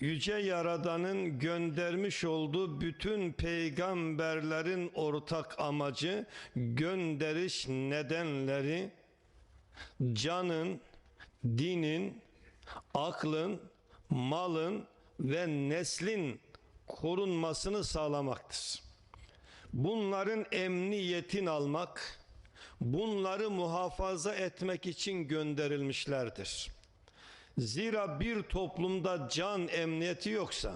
Yüce Yaradan'ın göndermiş olduğu bütün peygamberlerin ortak amacı gönderiş nedenleri canın, dinin, aklın, malın ve neslin korunmasını sağlamaktır. Bunların emniyetini almak, bunları muhafaza etmek için gönderilmişlerdir. Zira bir toplumda can emniyeti yoksa,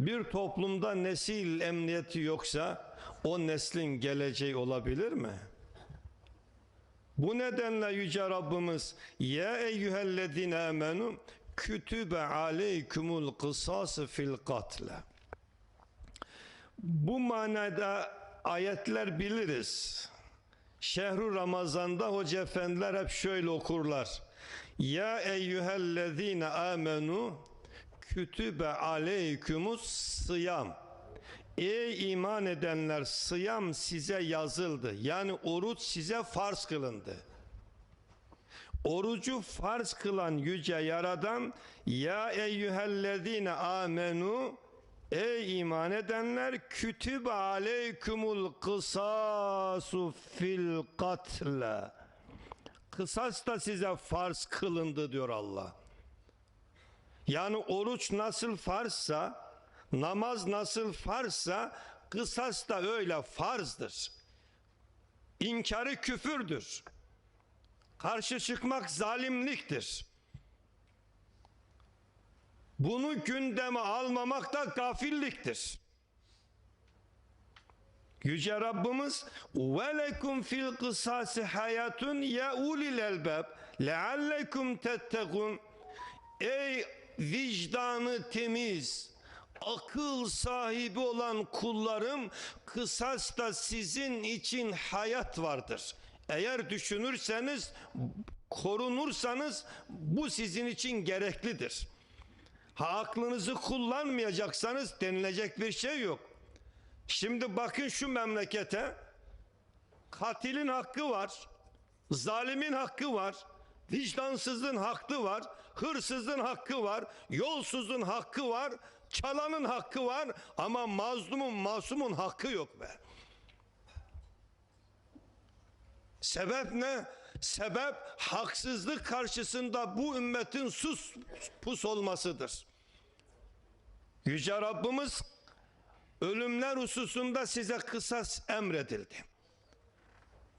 bir toplumda nesil emniyeti yoksa o neslin geleceği olabilir mi? Bu nedenle Yüce Rabbimiz Ya eyyühellezine amenu kütübe aleykumul kısası fil katle Bu manada ayetler biliriz. Şehru Ramazan'da hoca efendiler hep şöyle okurlar. Ya eyyühellezine amenu kütübe aleykumus sıyam. Ey iman edenler sıyam size yazıldı. Yani oruç size farz kılındı. Orucu farz kılan yüce yaradan ya eyyühellezine amenu Ey iman edenler kütübe aleykumul kısasu fil katle Kısas da size farz kılındı diyor Allah. Yani oruç nasıl farzsa, namaz nasıl farzsa, kısas da öyle farzdır. İnkarı küfürdür. Karşı çıkmak zalimliktir. Bunu gündeme almamak da gafilliktir. Yüce Rabbimiz lekum fil kısası hayatun ya ulil elbab leallekum tettekun Ey vicdanı temiz akıl sahibi olan kullarım kısasta sizin için hayat vardır. Eğer düşünürseniz korunursanız bu sizin için gereklidir. Ha aklınızı kullanmayacaksanız denilecek bir şey yok. Şimdi bakın şu memlekete katilin hakkı var, zalimin hakkı var, vicdansızın hakkı var, hırsızın hakkı var, yolsuzun hakkı var, çalanın hakkı var ama mazlumun masumun hakkı yok be. Sebep ne? Sebep haksızlık karşısında bu ümmetin sus pus olmasıdır. Yüce Rabbimiz ölümler hususunda size kısas emredildi.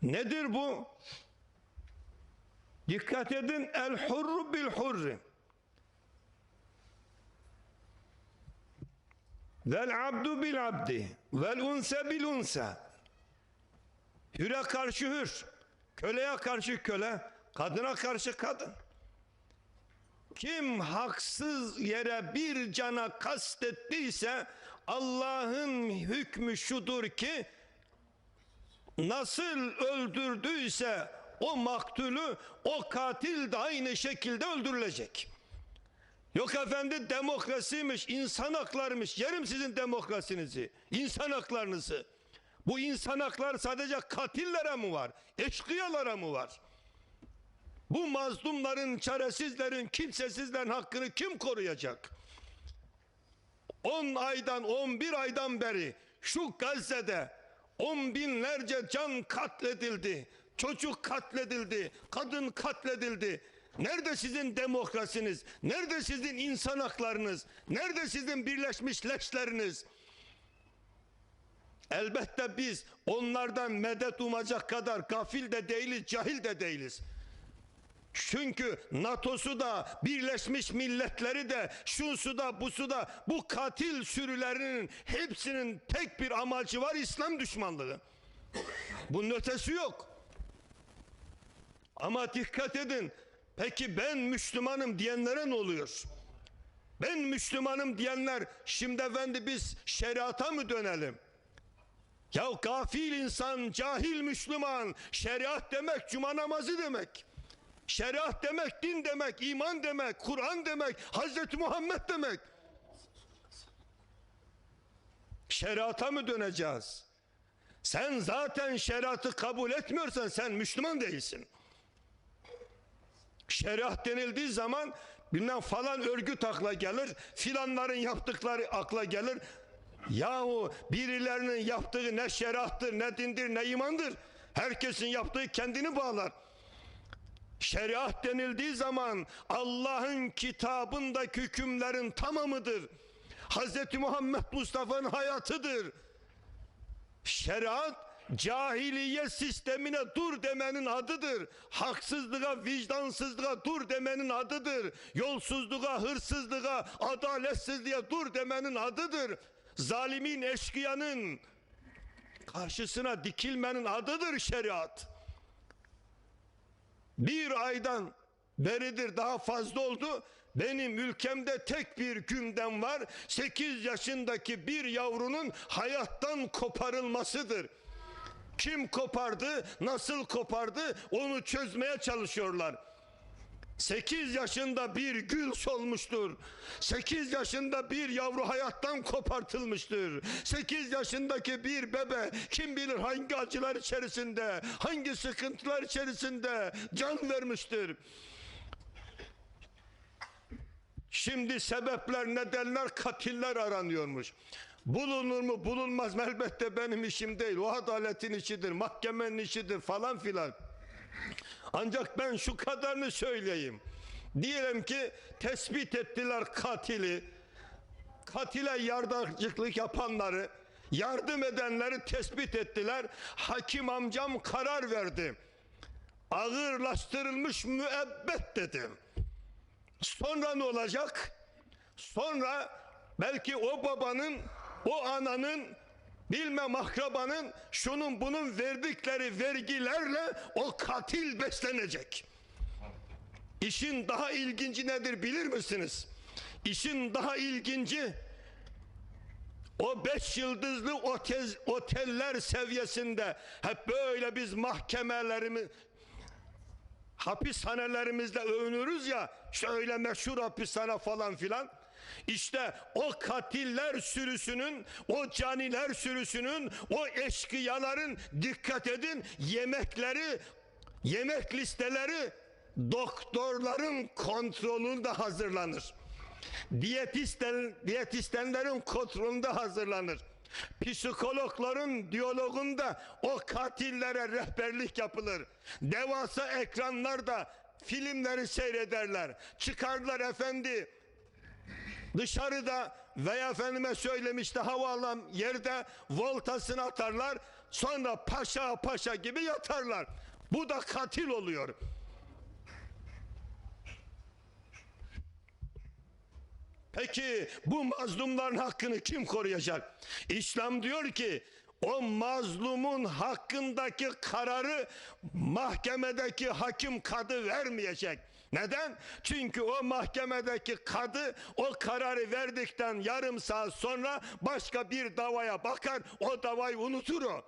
Nedir bu? Dikkat edin el hurru bil hurri. Vel abdu bil abdi. Vel unse bil unse. Hüre karşı hür. Köleye karşı köle. Kadına karşı kadın. Kim haksız yere bir cana kastettiyse Allah'ın hükmü şudur ki nasıl öldürdüyse o maktulü o katil de aynı şekilde öldürülecek. Yok efendi demokrasiymiş, insan haklarmış. Yerim sizin demokrasinizi, insan haklarınızı. Bu insan hakları sadece katillere mi var? Eşkıyalara mı var? Bu mazlumların, çaresizlerin, kimsesizlerin hakkını kim koruyacak? 10 aydan, 11 aydan beri şu Gazze'de on binlerce can katledildi. Çocuk katledildi, kadın katledildi. Nerede sizin demokrasiniz? Nerede sizin insan haklarınız? Nerede sizin birleşmiş leşleriniz? Elbette biz onlardan medet umacak kadar gafil de değiliz, cahil de değiliz. Çünkü NATO'su da Birleşmiş Milletleri de şusu da busu da bu katil sürülerinin hepsinin tek bir amacı var İslam düşmanlığı. Bunun ötesi yok. Ama dikkat edin. Peki ben Müslümanım diyenlere ne oluyor? Ben Müslümanım diyenler şimdi efendi biz şeriata mı dönelim? Ya gafil insan, cahil Müslüman, şeriat demek cuma namazı demek. Şeriat demek din demek, iman demek, Kur'an demek, Hazreti Muhammed demek. Şeriata mı döneceğiz? Sen zaten şeriatı kabul etmiyorsan sen Müslüman değilsin. Şeriat denildiği zaman bilmem falan örgüt akla gelir. Filanların yaptıkları akla gelir. Yahu birilerinin yaptığı ne şeriattır, ne dindir, ne imandır. Herkesin yaptığı kendini bağlar. Şeriat denildiği zaman Allah'ın kitabındaki hükümlerin tamamıdır. Hz. Muhammed Mustafa'nın hayatıdır. Şeriat cahiliye sistemine dur demenin adıdır. Haksızlığa, vicdansızlığa dur demenin adıdır. Yolsuzluğa, hırsızlığa, adaletsizliğe dur demenin adıdır. Zalimin, eşkıyanın karşısına dikilmenin adıdır şeriat. Bir aydan beridir daha fazla oldu. Benim ülkemde tek bir gündem var. 8 yaşındaki bir yavrunun hayattan koparılmasıdır. Kim kopardı, nasıl kopardı onu çözmeye çalışıyorlar. 8 yaşında bir gül solmuştur. 8 yaşında bir yavru hayattan kopartılmıştır. 8 yaşındaki bir bebe kim bilir hangi acılar içerisinde, hangi sıkıntılar içerisinde can vermiştir. Şimdi sebepler, nedenler, katiller aranıyormuş. Bulunur mu bulunmaz mı elbette benim işim değil. O adaletin işidir, mahkemenin işidir falan filan. Ancak ben şu kadarını söyleyeyim. Diyelim ki tespit ettiler katili. Katile yardımcılık yapanları, yardım edenleri tespit ettiler. Hakim amcam karar verdi. Ağırlaştırılmış müebbet dedi. Sonra ne olacak? Sonra belki o babanın, o ananın, bilmem akrabanın, şunun bunun verdikleri vergilerle o katil beslenecek. İşin daha ilginci nedir bilir misiniz? İşin daha ilginci o beş yıldızlı otel, oteller seviyesinde hep böyle biz mahkemelerimiz hapishanelerimizde övünürüz ya şöyle meşhur hapishane falan filan işte o katiller sürüsünün o caniler sürüsünün o eşkıyaların dikkat edin yemekleri yemek listeleri doktorların kontrolünde hazırlanır diyetistten, diyetisyenlerin kontrolünde hazırlanır psikologların diyalogunda o katillere rehberlik yapılır. Devasa ekranlarda filmleri seyrederler. Çıkarlar efendi dışarıda veya efendime söylemişti havaalan yerde voltasını atarlar. Sonra paşa paşa gibi yatarlar. Bu da katil oluyor. Peki bu mazlumların hakkını kim koruyacak? İslam diyor ki o mazlumun hakkındaki kararı mahkemedeki hakim kadı vermeyecek. Neden? Çünkü o mahkemedeki kadı o kararı verdikten yarım saat sonra başka bir davaya bakar, o davayı unutur o.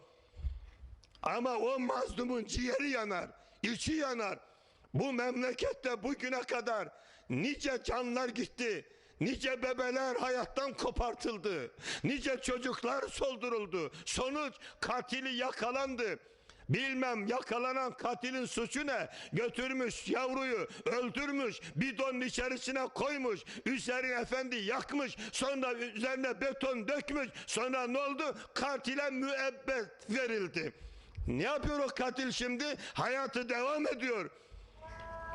Ama o mazlumun ciğeri yanar, içi yanar. Bu memlekette bugüne kadar nice canlar gitti. Nice bebeler hayattan kopartıldı. Nice çocuklar solduruldu. Sonuç katili yakalandı. Bilmem yakalanan katilin suçu ne? Götürmüş yavruyu öldürmüş, bidonun içerisine koymuş, üzerine efendi yakmış, sonra üzerine beton dökmüş. Sonra ne oldu? Katile müebbet verildi. Ne yapıyor o katil şimdi? Hayatı devam ediyor.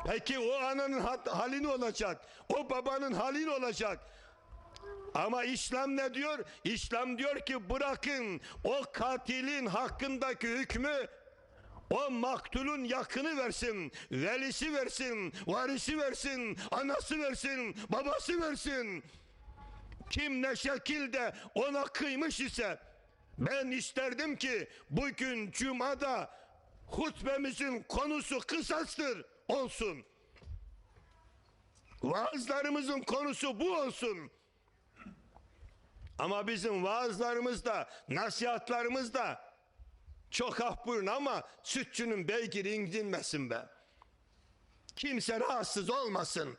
Peki o ananın hali ne olacak? O babanın hali ne olacak? Ama İslam ne diyor? İslam diyor ki bırakın o katilin hakkındaki hükmü o maktulun yakını versin, velisi versin, varisi versin, anası versin, babası versin. Kim ne şekilde ona kıymış ise ben isterdim ki bugün cumada hutbemizin konusu kısastır olsun. Vaazlarımızın konusu bu olsun. Ama bizim vaazlarımızda, nasihatlarımızda çok af buyurun ama sütçünün beygiri incinmesin be. Kimse rahatsız olmasın.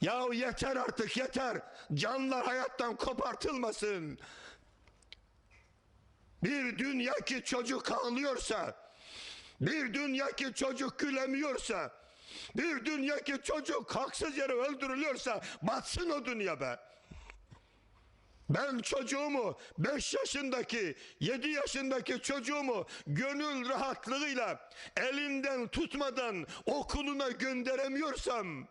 Yahu yeter artık yeter. Canlar hayattan kopartılmasın. Bir dünya ki çocuk ağlıyorsa, bir dünya ki çocuk gülemiyorsa, Bir dünyaki çocuk haksız yere öldürülüyorsa batsın o dünya be. Ben çocuğumu 5 yaşındaki 7 yaşındaki çocuğumu gönül rahatlığıyla elinden tutmadan okuluna gönderemiyorsam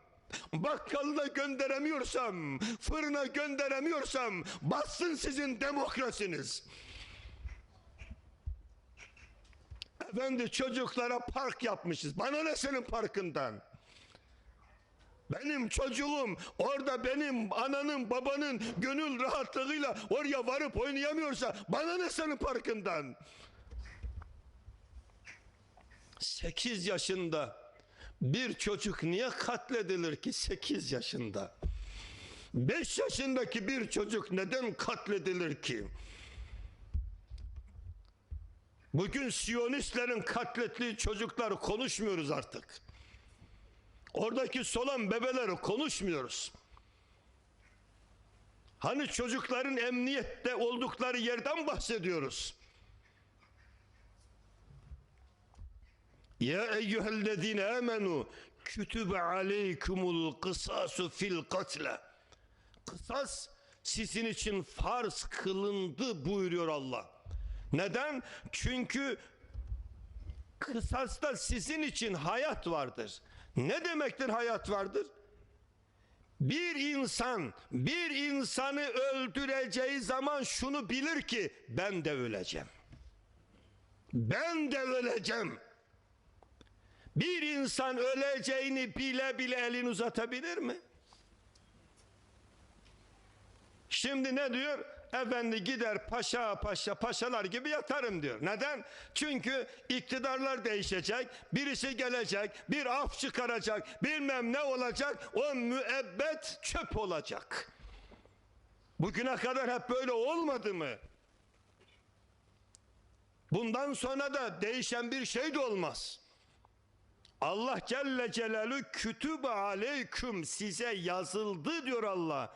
bakkalına gönderemiyorsam fırına gönderemiyorsam bassın sizin demokrasiniz. Efendi çocuklara park yapmışız. Bana ne senin parkından? Benim çocuğum orada benim ananın babanın gönül rahatlığıyla oraya varıp oynayamıyorsa bana ne senin parkından? 8 yaşında bir çocuk niye katledilir ki 8 yaşında? 5 yaşındaki bir çocuk neden katledilir ki? Bugün Siyonistlerin katlettiği çocuklar konuşmuyoruz artık. Oradaki solan bebeleri konuşmuyoruz. Hani çocukların emniyette oldukları yerden bahsediyoruz. Ya eyyühellezine amenu kütübe aleykumul kısasu fil katle. Kısas sizin için farz kılındı buyuruyor Allah. Neden? Çünkü kısasta sizin için hayat vardır. Ne demektir hayat vardır? Bir insan bir insanı öldüreceği zaman şunu bilir ki ben de öleceğim. Ben de öleceğim. Bir insan öleceğini bile bile elini uzatabilir mi? Şimdi ne diyor? Efendi gider paşa paşa paşalar gibi yatarım diyor. Neden? Çünkü iktidarlar değişecek, birisi gelecek, bir af çıkaracak, bilmem ne olacak, o müebbet çöp olacak. Bugüne kadar hep böyle olmadı mı? Bundan sonra da değişen bir şey de olmaz. Allah Celle Celaluhu kütübe aleyküm size yazıldı diyor Allah.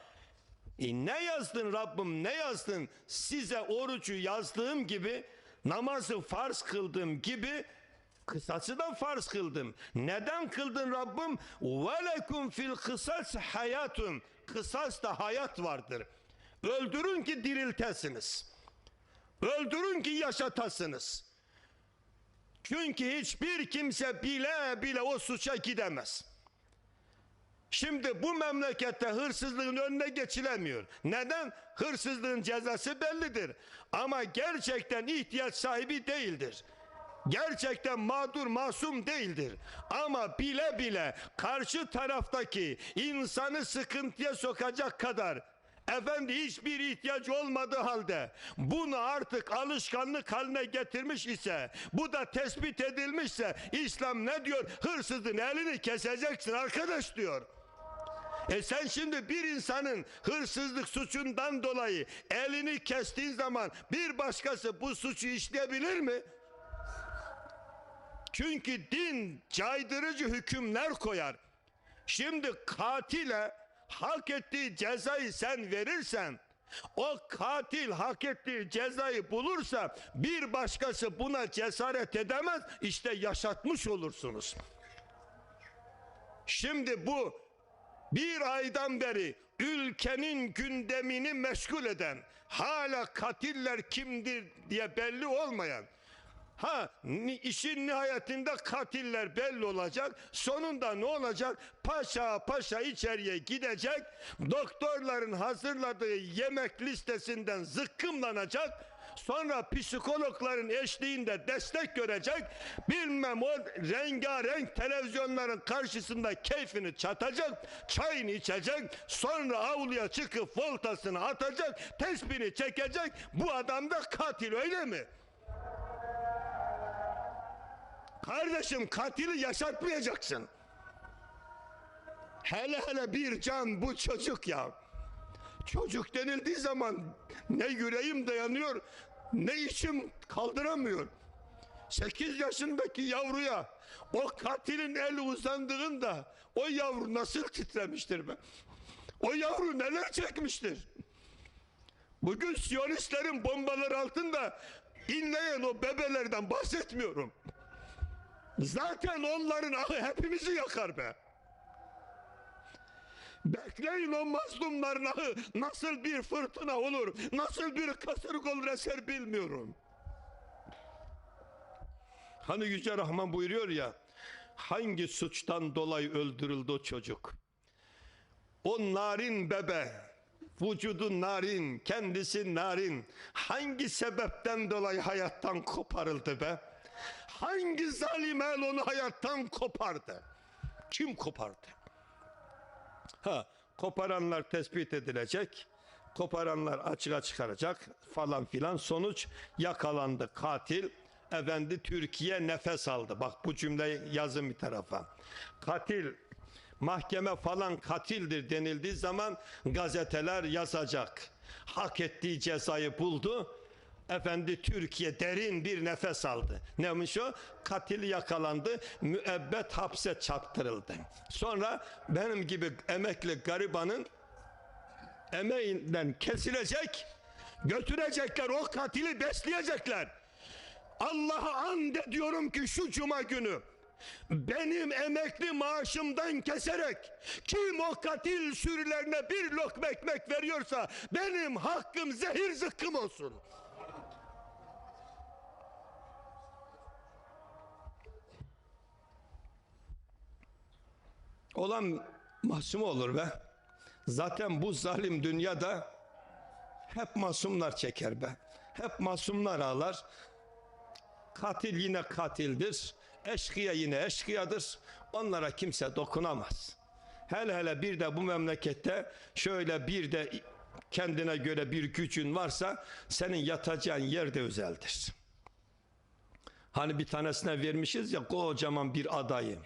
E ne yazdın Rabbim ne yazdın? Size orucu yazdığım gibi namazı farz kıldığım gibi kısası da farz kıldım. Neden kıldın Rabbim? Velekum fil kısas hayatun. Kısas da hayat vardır. Öldürün ki diriltesiniz. Öldürün ki yaşatasınız. Çünkü hiçbir kimse bile bile o suça gidemez. Şimdi bu memlekette hırsızlığın önüne geçilemiyor. Neden? Hırsızlığın cezası bellidir. Ama gerçekten ihtiyaç sahibi değildir. Gerçekten mağdur masum değildir. Ama bile bile karşı taraftaki insanı sıkıntıya sokacak kadar Efendi hiçbir ihtiyaç olmadığı halde bunu artık alışkanlık haline getirmiş ise bu da tespit edilmişse İslam ne diyor? Hırsızın elini keseceksin arkadaş diyor. E sen şimdi bir insanın hırsızlık suçundan dolayı elini kestiğin zaman bir başkası bu suçu işleyebilir mi? Çünkü din caydırıcı hükümler koyar. Şimdi katile hak ettiği cezayı sen verirsen o katil hak ettiği cezayı bulursa bir başkası buna cesaret edemez işte yaşatmış olursunuz. Şimdi bu bir aydan beri ülkenin gündemini meşgul eden hala katiller kimdir diye belli olmayan Ha işin nihayetinde katiller belli olacak. Sonunda ne olacak? Paşa paşa içeriye gidecek. Doktorların hazırladığı yemek listesinden zıkkımlanacak. Sonra psikologların eşliğinde destek görecek. Bilmem o rengarenk televizyonların karşısında keyfini çatacak. Çayını içecek. Sonra avluya çıkıp voltasını atacak. Tespihini çekecek. Bu adam da katil öyle mi? Kardeşim katili yaşatmayacaksın. Hele hele bir can bu çocuk ya. Çocuk denildiği zaman ne yüreğim dayanıyor ne içim kaldıramıyor. 8 yaşındaki yavruya o katilin eli uzandığında o yavru nasıl titremiştir be? O yavru neler çekmiştir? Bugün Siyonistlerin bombaları altında inleyen o bebelerden bahsetmiyorum. Zaten onların ahı hepimizi yakar be. Bekleyin o mazlumların ahı nasıl bir fırtına olur, nasıl bir kasırga olur eser bilmiyorum. Hani Yüce Rahman buyuruyor ya, hangi suçtan dolayı öldürüldü o çocuk? O narin bebe, vücudu narin, kendisi narin, hangi sebepten dolayı hayattan koparıldı be? Hangi zalim el onu hayattan kopardı? Kim kopardı? Ha, koparanlar tespit edilecek. Koparanlar açığa çıkaracak falan filan. Sonuç yakalandı katil. Efendi Türkiye nefes aldı. Bak bu cümleyi yazın bir tarafa. Katil mahkeme falan katildir denildiği zaman gazeteler yazacak. Hak ettiği cezayı buldu. Efendi Türkiye derin bir nefes aldı. Neymiş o? Katil yakalandı, müebbet hapse çarptırıldı. Sonra benim gibi emekli garibanın emeğinden kesilecek, götürecekler o katili besleyecekler. Allah'a and ediyorum ki şu cuma günü benim emekli maaşımdan keserek kim o katil sürülerine bir lokma ekmek veriyorsa benim hakkım zehir zıkkım olsun. Olan masum olur be. Zaten bu zalim dünyada hep masumlar çeker be. Hep masumlar ağlar. Katil yine katildir. Eşkıya yine eşkıyadır. Onlara kimse dokunamaz. Hele hele bir de bu memlekette şöyle bir de kendine göre bir gücün varsa senin yatacağın yer de özeldir. Hani bir tanesine vermişiz ya kocaman bir adayı.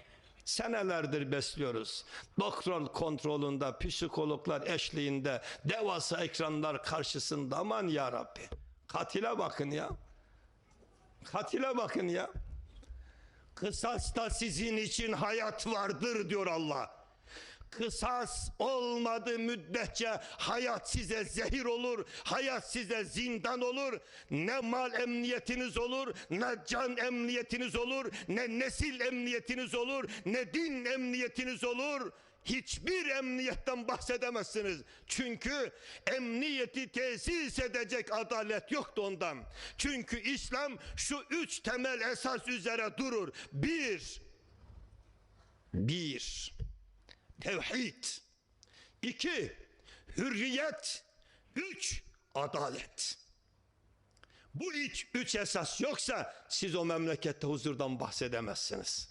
Senelerdir besliyoruz. Doktor kontrolünde, psikologlar eşliğinde, devasa ekranlar karşısında aman ya Rabbi. Katile bakın ya. Katile bakın ya. Kısasta sizin için hayat vardır diyor Allah. Kısas olmadığı müddetçe hayat size zehir olur, hayat size zindan olur. Ne mal emniyetiniz olur, ne can emniyetiniz olur, ne nesil emniyetiniz olur, ne din emniyetiniz olur. Hiçbir emniyetten bahsedemezsiniz. Çünkü emniyeti tesis edecek adalet yoktu ondan. Çünkü İslam şu üç temel esas üzere durur. Bir, bir, tevhid. İki, hürriyet. Üç, adalet. Bu üç, üç esas yoksa siz o memlekette huzurdan bahsedemezsiniz.